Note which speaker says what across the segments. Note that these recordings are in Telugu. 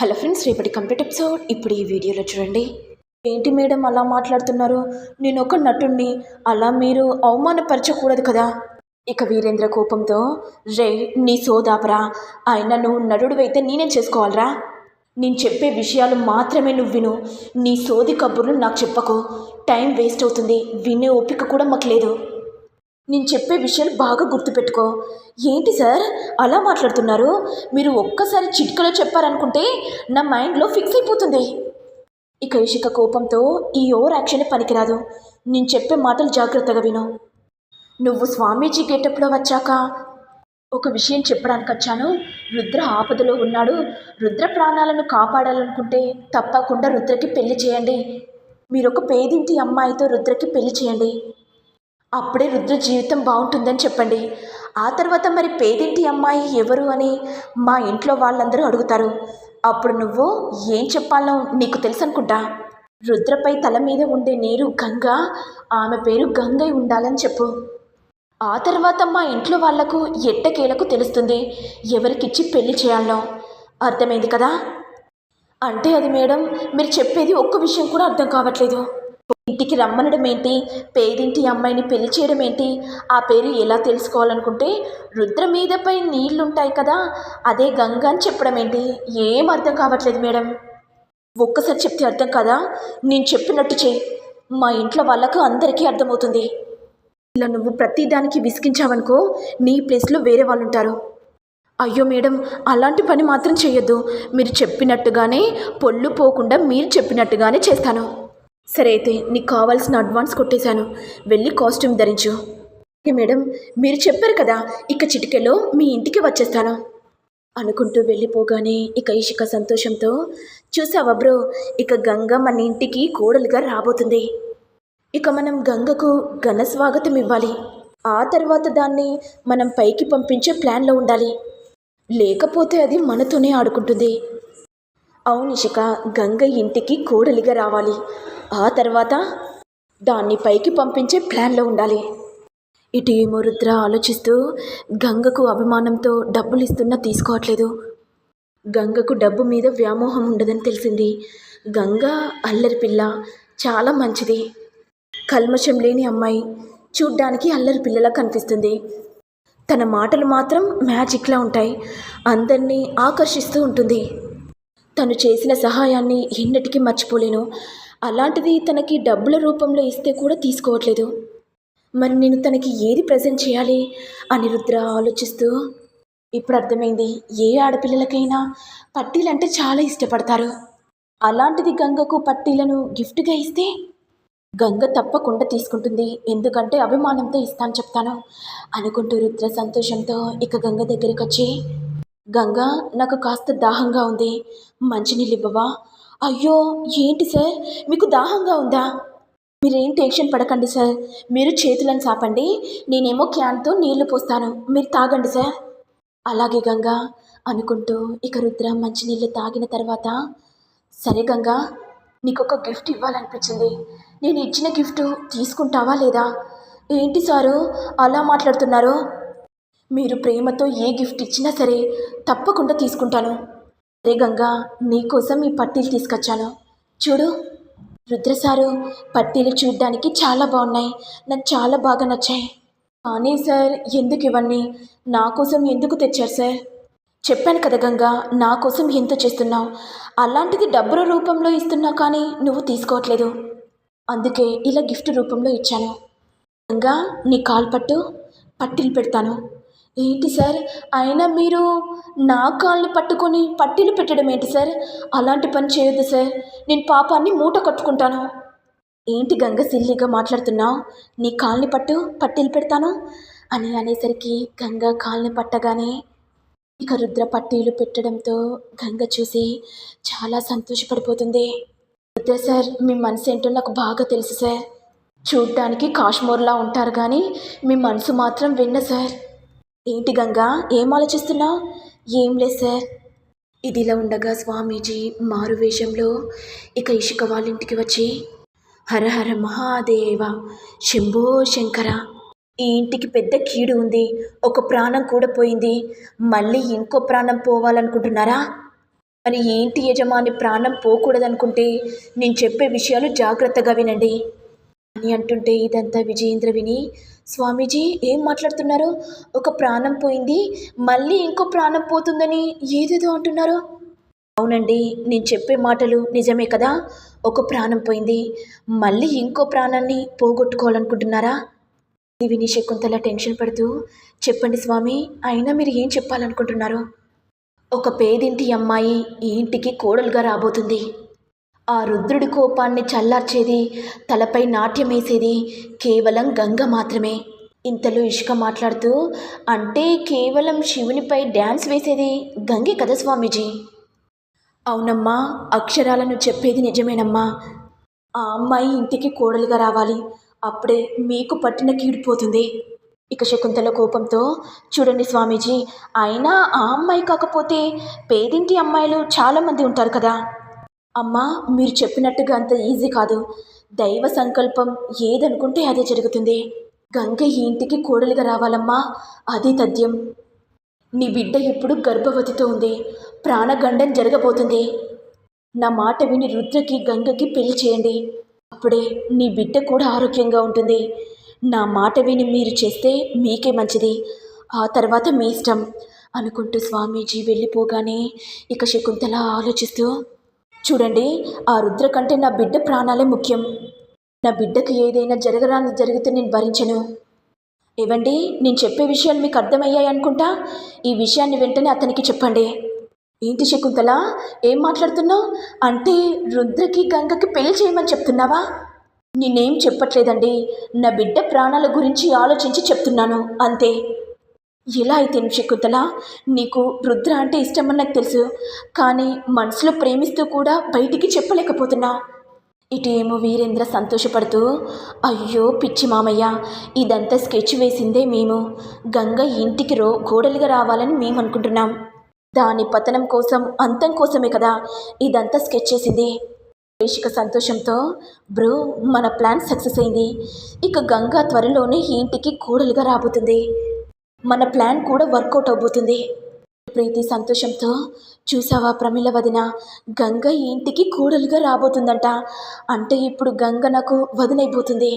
Speaker 1: హలో ఫ్రెండ్స్ రేపటి కంప్లీట్ ఎపిసోడ్. ఇప్పుడు ఈ వీడియోలో చూడండి. ఏంటి మేడం అలా మాట్లాడుతున్నారు? నేను ఒక నటుణ్ణి. అలా మీరు అవమానపరచకూడదు కదా? ఇక వీరేంద్ర కోపంతో రే నీ సోదాపరా. ఆయన నువ్వు నటుడివైతే నేనేం చేసుకోవాలరా? నేను చెప్పే విషయాలు మాత్రమే నువ్వు విను. నీ సోది కబుర్లు నాకు చెప్పకు. టైం వేస్ట్ అవుతుంది. వినే ఓపిక కూడా మాకు లేదు. నేను చెప్పే విషయాలు బాగా గుర్తుపెట్టుకో. ఏంటి సార్? అలా మాట్లాడుతున్నారు. మీరు ఒక్కసారి చిట్కలో చెప్పారనుకుంటే నా మైండ్లో ఫిక్స్ అయిపోతుంది. ఇక ఇషిక కోపంతో ఈ ఓవర్ యాక్షన్ పనికిరాదు. నేను చెప్పే మాటలు జాగ్రత్తగా విను. నువ్వు స్వామీజీ గేటప్లో వచ్చాక ఒక విషయం చెప్పడానికి వచ్చాను. రుద్ర ఆపదలో ఉన్నాడు. రుద్ర ప్రాణాలను కాపాడాలనుకుంటే తప్పకుండా రుద్రకి పెళ్ళి చేయండి. మీరు ఒక పేదింటి అమ్మాయితో రుద్రకి పెళ్ళి చేయండి. అప్పుడే రుద్ర జీవితం బాగుంటుందని చెప్పండి. ఆ తర్వాత మరి పేదింటి అమ్మాయి? ఎవరు అని మా ఇంట్లో వాళ్ళందరూ అడుగుతారు. అప్పుడు నువ్వు ఏం చెప్పాలో నీకు తెలుసు అనుకుంటా రుద్రపై తల మీద ఉండే నీరు గంగ ఆమె పేరు గంగై ఉండాలని చెప్పు. ఆ తర్వాత మా ఇంట్లో వాళ్ళకు ఎట్టకేలకు తెలుస్తుంది ఎవరికిచ్చి పెళ్ళి చేయాలో? అర్థమైంది కదా? అంటే అది మేడం మీరు చెప్పేది ఒక్క విషయం కూడా అర్థం కావట్లేదు. ఇంటికి రమ్మనడం ఏంటి? పేదింటి అమ్మాయిని పెళ్ళి చేయడం ఏంటి? ఆ పేరు ఎలా తెలుసుకోవాలనుకుంటే రుద్ర మీదపై నీళ్ళుంటాయి కదా అదే గంగ అని చెప్పడం ఏంటి? ఏం అర్థం కావట్లేదు మేడం. ఒక్కసారి చెప్తే అర్థం కదా? నేను చెప్పినట్టు చేయి. మా ఇంట్లో వాళ్ళకు అందరికీ అర్థమవుతుంది. ఇలా నువ్వు ప్రతిదానికి విసిగించావనుకో నీ ప్లేస్లో వేరే వాళ్ళు ఉంటారు అయ్యో మేడం అలాంటి పని మాత్రం చేయొద్దు మీరు చెప్పినట్టుగానే పొల్లు పోకుండా మీరు చెప్పినట్టుగానే చేస్తాను. సరే అయితే నీకు కావాల్సిన అడ్వాన్స్ కొట్టేశాను. వెళ్ళి కాస్ట్యూమ్ ధరించు. ఓకే మేడం మీరు చెప్పారు కదా ఇక చిటికెలో మీ ఇంటికి వచ్చేస్తాను. అనుకుంటూ వెళ్ళిపోగానే ఇక ఇషిక సంతోషంతో చూసావా బ్రో ఇక గంగ మన ఇంటికి కోడలుగా రాబోతుంది. ఇక మనం గంగకు ఘన స్వాగతం ఇవ్వాలి. ఆ తర్వాత దాన్ని మనం పైకి పంపించే ప్లాన్లో ఉండాలి. లేకపోతే అది మనతోనే ఆడుకుంటుంది. అవునిషిక గంగ ఇంటికి కోడలిగా రావాలి. ఆ తర్వాత దాన్ని పైకి పంపించే ప్లాన్లో ఉండాలి. ఇటు ఏమో రుద్ర ఆలోచిస్తూ గంగకు అభిమానంతో డబ్బులు ఇస్తున్నా తీసుకోవట్లేదు. గంగకు డబ్బు మీద వ్యామోహం ఉండదని తెలిసింది. గంగ అల్లరి పిల్ల చాలా మంచిది. కల్మషం లేని అమ్మాయి చూడ్డానికి అల్లరి పిల్లలా కనిపిస్తుంది. తన మాటలు మాత్రం మ్యాజిక్లా ఉంటాయి. అందరినీ ఆకర్షిస్తూ ఉంటుంది. తను చేసిన సహాయాన్ని ఎన్నటికీ మర్చిపోలేను. అలాంటిది తనకి డబ్బుల రూపంలో ఇస్తే కూడా తీసుకోవట్లేదు. మరి నేను తనకి ఏది ప్రజెంట్ చేయాలి? అని రుద్ర ఆలోచిస్తూ ఇప్పుడు అర్థమైంది ఏ ఆడపిల్లలకైనా పట్టీలంటే చాలా ఇష్టపడతారు. అలాంటిది గంగకు పట్టీలను గిఫ్ట్గా ఇస్తే? గంగ తప్పకుండా తీసుకుంటుంది. ఎందుకంటే అభిమానంతో ఇస్తాను చెప్తాను. అనుకుంటూ రుద్ర సంతోషంతో ఇక గంగ దగ్గరికి వచ్చి గంగా నాకు కాస్త దాహంగా ఉంది. మంచినీళ్ళు ఇవ్వవా? అయ్యో ఏంటి సార్? మీకు దాహంగా ఉందా? మీరేం టెన్షన్ పడకండి సార్. మీరు చేతులను చాపండి. నేనేమో క్యాన్తో నీళ్ళు పోస్తాను. మీరు తాగండి సార్. అలాగే గంగా అనుకుంటూ ఇక రుద్ర మంచినీళ్ళు తాగిన తర్వాత సరే గంగా నీకు ఒక గిఫ్ట్ ఇవ్వాలనిపించింది. నేను ఇచ్చిన గిఫ్ట్ తీసుకుంటావా లేదా? ఏంటి సారు? అలా మాట్లాడుతున్నారు. మీరు ప్రేమతో ఏ గిఫ్ట్ ఇచ్చినా సరే తప్పకుండా తీసుకుంటాను. అరే గంగా నీకోసం ఈ పట్టీలు తీసుకొచ్చాను. చూడు రుద్ర సారు పట్టీలు చూడ్డానికి చాలా బాగున్నాయి. నాకు చాలా బాగా నచ్చాయి. కానీ సార్ ఎందుకు ఇవన్నీ? నా కోసం ఎందుకు తెచ్చారు సార్? చెప్పాను కదా గంగా నా కోసం ఎంత చేస్తున్నావు? అలాంటిది డబ్బుల రూపంలో ఇస్తున్నా కానీ నువ్వు తీసుకోవట్లేదు. అందుకే ఇలా గిఫ్ట్ రూపంలో ఇచ్చాను. గంగా నీ కాలు పట్టు పట్టీలు పెడతాను. ఏంటి సార్? అయినా మీరు నా కాళ్ళని పట్టుకొని పట్టీలు పెట్టడం ఏంటి సార్? అలాంటి పని చేయొద్దు సార్. నేను పాపాన్ని మూట కట్టుకుంటాను. ఏంటి గంగ సిల్లిగా మాట్లాడుతున్నావు? నీ కాళ్ళని పట్టు పట్టీలు పెడతాను? అని అనేసరికి గంగ కాళ్ళని పట్టగానే ఇక రుద్ర పట్టీలు పెట్టడంతో గంగ చూసి చాలా సంతోషపడిపోతుంది. రుద్ర సార్ మీ మనసు ఏంటో నాకు బాగా తెలుసు సార్. చూడ్డానికి కాశ్మీర్లా ఉంటారు కానీ మీ మనసు మాత్రం విన్న సార్. ఏంటి గంగా? ఏం ఆలోచిస్తున్నావు? ఏం లేదు సార్. ఇదిలా ఉండగా స్వామీజీ మారు వేషంలో ఇక ఇషిక వాళ్ళ ఇంటికి వచ్చి హర హర మహాదేవ శంభో శంకర. ఈ ఇంటికి పెద్ద కీడు ఉంది. ఒక ప్రాణం కూడా పోయింది. మళ్ళీ ఇంకో ప్రాణం పోవాలనుకుంటున్నారా? మరి ఏంటి యజమాని ప్రాణం పోకూడదనుకుంటే నేను చెప్పే విషయాలు జాగ్రత్తగా వినండి. అని అంటుంటే ఇదంతా విజయేంద్ర విని స్వామీజీ ఏం మాట్లాడుతున్నారు? ఒక ప్రాణం పోయింది మళ్ళీ ఇంకో ప్రాణం పోతుందని ఏదేదో అంటున్నారు. అవునండి నేను చెప్పే మాటలు నిజమే కదా? ఒక ప్రాణం పోయింది మళ్ళీ ఇంకో ప్రాణాన్ని పోగొట్టుకోవాలనుకుంటున్నారా? ఇది విని శకుంతల టెన్షన్ పడుతూ చెప్పండి స్వామి అయినా మీరు ఏం చెప్పాలనుకుంటున్నారు? ఒక పేదింటి అమ్మాయి ఈ ఇంటికి కోడలుగా రాబోతుంది. ఆ రుద్రుడి కోపాన్ని చల్లార్చేది తలపై నాట్యం వేసేది కేవలం గంగ మాత్రమే. ఇంతలో ఇష్క మాట్లాడుతూ అంటే కేవలం శివునిపై డ్యాన్స్ వేసేది గంగే కదా స్వామీజీ? అవునమ్మా అక్షరాలను చెప్పేది నిజమేనమ్మా. ఆ అమ్మాయి ఇంటికి కోడలుగా రావాలి అప్పుడే మీకు పట్టిన కీడిపోతుంది ఇక శకుంతల కోపంతో చూడండి స్వామీజీ అయినా ఆ అమ్మాయి కాకపోతే పేదింటి అమ్మాయిలు చాలామంది ఉంటారు కదా. అమ్మా మీరు చెప్పినట్టుగా అంత ఈజీ కాదు. దైవ సంకల్పం ఏదనుకుంటే అదే జరుగుతుంది. గంగ ఈ ఇంటికి కోడలుగా రావాలమ్మా. అది తథ్యం. నీ బిడ్డ ఇప్పుడు గర్భవతితో ఉంది. ప్రాణగండం జరగబోతుంది. నా మాట విని రుద్రకి గంగకి పెళ్ళి చేయండి. అప్పుడే నీ బిడ్డ కూడా ఆరోగ్యంగా ఉంటుంది. నా మాట విని మీరు చేస్తే మీకే మంచిది. ఆ తర్వాత మీ ఇష్టం. అనుకుంటూ స్వామీజీ వెళ్ళిపోగానే ఇక శకుంతల ఆలోచిస్తూ చూడండి ఆ రుద్ర కంటే నా బిడ్డ ప్రాణాలే ముఖ్యం. నా బిడ్డకి ఏదైనా జరగరాని జరిగితే నేను భరించను. ఇవ్వండి నేను చెప్పే విషయాలు మీకు అర్థమయ్యాయి అనుకుంటా? ఈ విషయాన్ని వెంటనే అతనికి చెప్పండి. ఏంటి శకుంతల? ఏం మాట్లాడుతున్నావు? అంటే రుద్రకి గంగకి పెళ్ళి చేయమని చెప్తున్నావా? నేనేం చెప్పట్లేదండి. నా బిడ్డ ప్రాణాల గురించి ఆలోచించి చెప్తున్నాను. అంతే. ఎలా అయితే శకుంతల నీకు రుద్ర అంటే ఇష్టమని నాకు తెలుసు. కానీ మనసులో ప్రేమిస్తూ కూడా బయటికి చెప్పలేకపోతున్నా. ఇటేమో వీరేంద్ర సంతోషపడుతూ అయ్యో పిచ్చి మామయ్య ఇదంతా స్కెచ్ వేసిందే మేము. గంగ ఇంటికి రో గోడలుగా రావాలని మేము అనుకుంటున్నాం. దాని పతనం కోసం అంతం కోసమే కదా ఇదంతా స్కెచ్ చేసింది. రేషిక సంతోషంతో బ్రో మన ప్లాన్ సక్సెస్ అయింది. ఇక గంగా త్వరలోనే ఈ ఇంటికి గోడలుగా రాబోతుంది. మన ప్లాన్ కూడా వర్కౌట్ అవబోతుంది ప్రీతి సంతోషంతో చూసావా ప్రమిళ వదిన? గంగ ఈ ఇంటికి కోడలుగా రాబోతుందంట. అంటే ఇప్పుడు గంగ నాకు వదినైపోతుంది.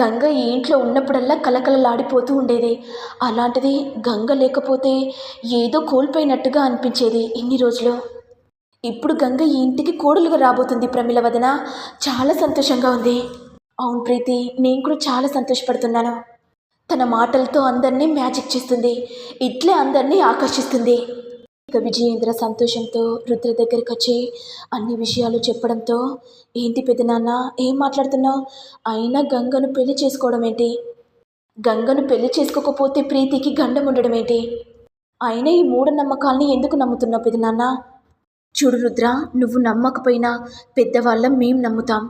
Speaker 1: గంగ ఈ ఇంట్లో ఉన్నప్పుడల్లా కలకలలాడిపోతూ ఉండేది. అలాంటిది గంగ లేకపోతే ఏదో కోల్పోయినట్టుగా అనిపించేది ఇన్ని రోజులు. ఇప్పుడు గంగ ఈ ఇంటికి కోడలుగా రాబోతుంది ప్రమిళ వదన. చాలా సంతోషంగా ఉంది. అవును ప్రీతి నేను కూడా చాలా సంతోషపడుతున్నాను. తన మాటలతో అందరినీ మ్యాజిక్ చేస్తుంది. ఇట్లే అందరినీ ఆకర్షిస్తుంది. ఇక విజయేంద్ర సంతోషంతో రుద్ర దగ్గరికి వచ్చి అన్ని విషయాలు చెప్పడంతో ఏంటి పెదనాన్న ఏం మాట్లాడుతున్నావు? అయినా గంగను పెళ్ళి చేసుకోవడం ఏంటి? గంగను పెళ్ళి చేసుకోకపోతే ప్రీతికి గండం ఉండడం ఏంటి? అయినా ఈ మూఢనమ్మకాల్ని ఎందుకు నమ్ముతున్నావు పెదనాన్న చూడు రుద్ర నువ్వు నమ్మకపోయినా పెద్దవాళ్ళం మేం నమ్ముతాం.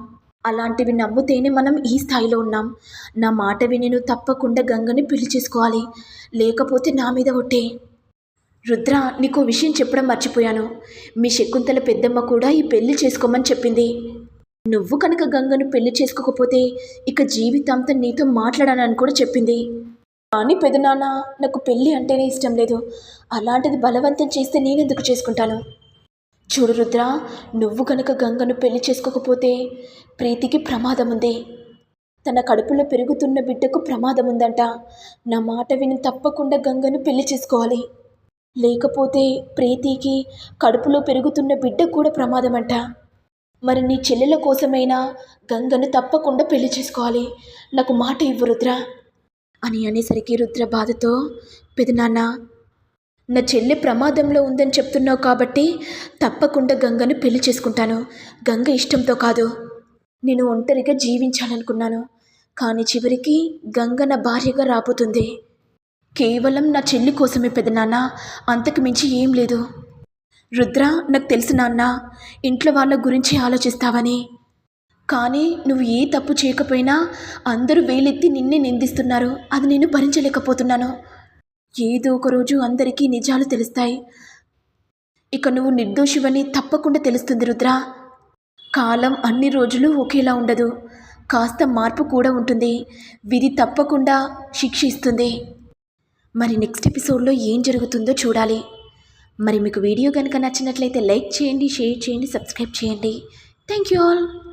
Speaker 1: అలాంటివి నమ్మితేనే మనం ఈ స్థాయిలో ఉన్నాం. నా మాట విని నువ్వు తప్పకుండా గంగని పెళ్ళి చేసుకోవాలి. లేకపోతే నా మీద ఒట్టే. రుద్ర నీకు విషయం చెప్పడం మర్చిపోయాను. మీ శకుంతల పెద్దమ్మ కూడా ఈ పెళ్ళి చేసుకోమని చెప్పింది. నువ్వు కనుక గంగను పెళ్ళి చేసుకోకపోతే ఇక జీవితాంతం నీతో మాట్లాడానని కూడా చెప్పింది. కానీ పెదనాన్న నాకు పెళ్ళి అంటేనే ఇష్టం లేదు. అలాంటిది బలవంతం చేస్తే నేనెందుకు చేసుకుంటాను? చూడు రుద్ర నువ్వు కనుక గంగను పెళ్ళి చేసుకోకపోతే ప్రీతికి ప్రమాదం ఉంది తన కడుపులో పెరుగుతున్న బిడ్డకు ప్రమాదం ఉందంట నా మాట విని తప్పకుండా గంగను పెళ్ళి చేసుకోవాలి. లేకపోతే ప్రీతికి కడుపులో పెరుగుతున్న బిడ్డ కూడా ప్రమాదమంట. మరి నీ చెల్లెల కోసమైనా గంగను తప్పకుండా పెళ్ళి చేసుకోవాలి. నాకు మాట ఇవ్వు రుద్ర. అని అనేసరికి రుద్ర బాధతో పెదనాన్న నా చెల్లి ప్రమాదంలో ఉందని చెప్తున్నావు కాబట్టి తప్పకుండా గంగను పెళ్ళి చేసుకుంటాను. గంగ ఇష్టంతో కాదు. నేను ఒంటరిగా జీవించాలనుకున్నాను. కానీ చివరికి గంగ నా భార్యగా రాబోతుంది. కేవలం నా చెల్లి కోసమే పెదనాన్న అంతకు మించి ఏం లేదు. రుద్ర నాకు తెలుసు నాన్న. ఇంట్లో వాళ్ళ గురించి ఆలోచిస్తావని. కానీ నువ్వు ఏ తప్పు చేయకపోయినా అందరూ వేలెత్తి నిన్నే నిందిస్తున్నారు. అది నేను భరించలేకపోతున్నాను. ఏదో ఒక రోజు అందరికీ నిజాలు తెలుస్తాయి. ఇక నువ్వు నిర్దోషివని తప్పకుండా తెలుస్తుంది రుద్ర. కాలం అన్ని రోజులు ఒకేలా ఉండదు. కాస్త మార్పు కూడా ఉంటుంది. విధి తప్పకుండా శిక్షిస్తుంది. మరి నెక్స్ట్ ఎపిసోడ్లో ఏం జరుగుతుందో చూడాలి. మరి మీకు వీడియో కనుక నచ్చినట్లయితే లైక్ చేయండి షేర్ చేయండి సబ్స్క్రైబ్ చేయండి. Thank you all.